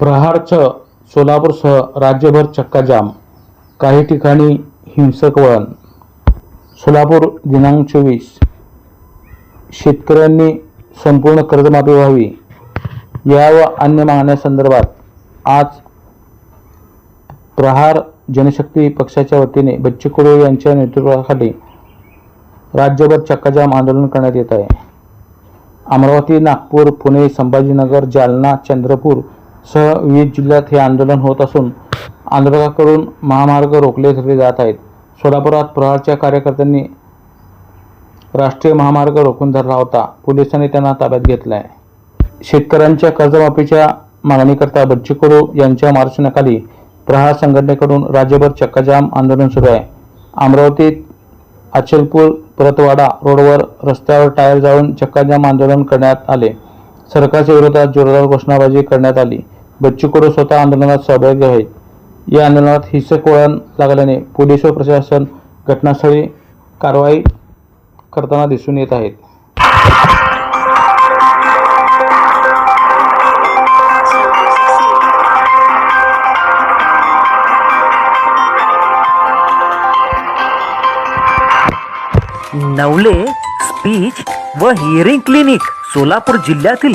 प्रहारचं सोलापूरसह राज्यभर चक्काजाम. काही ठिकाणी हिंसक वळण. सोलापूर दिनांक चोवीस. शेतकऱ्यांनी संपूर्ण कर्जमाफी व्हावी. या व अन्य मागण्यासंदर्भात आज प्रहार जनशक्ती पक्षाच्या वतीने बच्चू कडू यांच्या नेतृत्वाखाली राज्यभर चक्काजाम आंदोलन करण्यात येत आहे. अमरावती नागपूर पुणे संभाजीनगर जालना चंद्रपूर सह विविध जिल्ह्यात हे आंदोलन होत असून आंदोलकाकडून महामार्ग रोखले धरले जात आहेत. सोलापुरात प्रहारच्या कार्यकर्त्यांनी राष्ट्रीय महामार्ग रोखून धरला होता. पोलिसांनी त्यांना ताब्यात घेतला आहे शेतकऱ्यांच्या कर्जमाफीच्या मागणीकरता बच्चू कडू यांच्या मार्गदर्शनाखाली प्रहार संघटनेकडून राज्यभर चक्काजाम आंदोलन सुरू आहे. अमरावतीत अचलपूर परतवाडा रोडवर रस्त्यावर टायर जाळून चक्काजाम आंदोलन करण्यात आले. सरकारच्या विरोधात जोरदार घोषणाबाजी करण्यात आली. बच्चू कडू स्वतः आंदोलनात सहभागी आहेत. या आंदोलनात हिंसक वळण लागल्याने पोलीस व प्रशासन घटनास्थळी कारवाई करताना दिसून येत आहेत. नवले स्पीच व हिअरिंग क्लिनिक सोलापूर जिल्ह्यातील